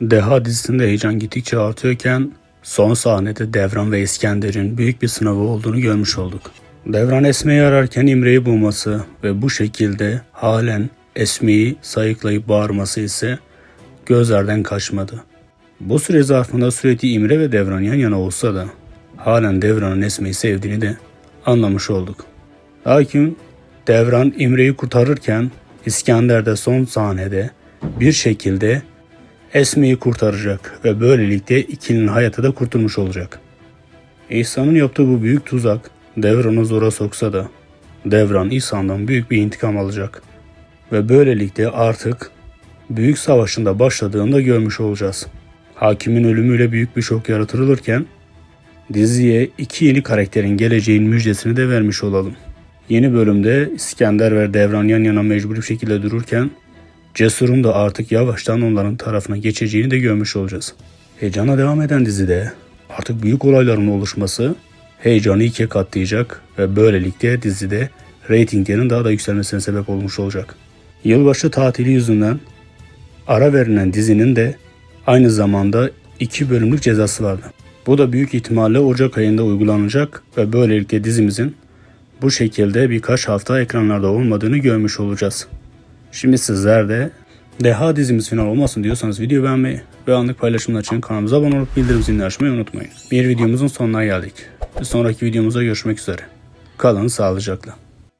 Deha dizisinde heyecan gittikçe artıyorken son sahnede Devran ve İskender'in büyük bir sınavı olduğunu görmüş olduk. Devran Esme'yi ararken İmre'yi bulması ve bu şekilde halen Esme'yi sayıklayıp bağırması ise gözlerden kaçmadı. Bu süre zarfında sürekli İmre ve Devran yan yana olsa da halen Devran'ın Esme'yi sevdiğini de anlamış olduk. Lakin Devran İmre'yi kurtarırken İskender de son sahnede bir şekilde Esme'yi kurtaracak ve böylelikle ikilinin hayatı da kurtulmuş olacak. İhsan'ın yaptığı bu büyük tuzak Devran'ı zora soksa da Devran İhsan'dan büyük bir intikam alacak. Ve böylelikle artık büyük savaşın da başladığını da görmüş olacağız. Hakimin ölümüyle büyük bir şok yaratılırken diziye iki yeni karakterin geleceğin müjdesini de vermiş olalım. Yeni bölümde İskender ve Devran yan yana mecbur bir şekilde dururken Cesur'un da artık yavaştan onların tarafına geçeceğini de görmüş olacağız. Heyecana devam eden dizide artık büyük olayların oluşması heyecanı ikiye katlayacak ve böylelikle dizide reytinglerin daha da yükselmesine sebep olmuş olacak. Yılbaşı tatili yüzünden ara verilen dizinin de aynı zamanda iki bölümlük cezası vardı. Bu da büyük ihtimalle Ocak ayında uygulanacak ve böylelikle dizimizin bu şekilde birkaç hafta ekranlarda olmadığını görmüş olacağız. Şimdi sizler de Deha dizimiz final olmasın diyorsanız video beğenmeyi ve anlık paylaşımlar için kanalımıza abone olup bildirim zilini açmayı unutmayın. Bir videomuzun sonuna geldik. Bir sonraki videomuzda görüşmek üzere. Kalın sağlıcakla.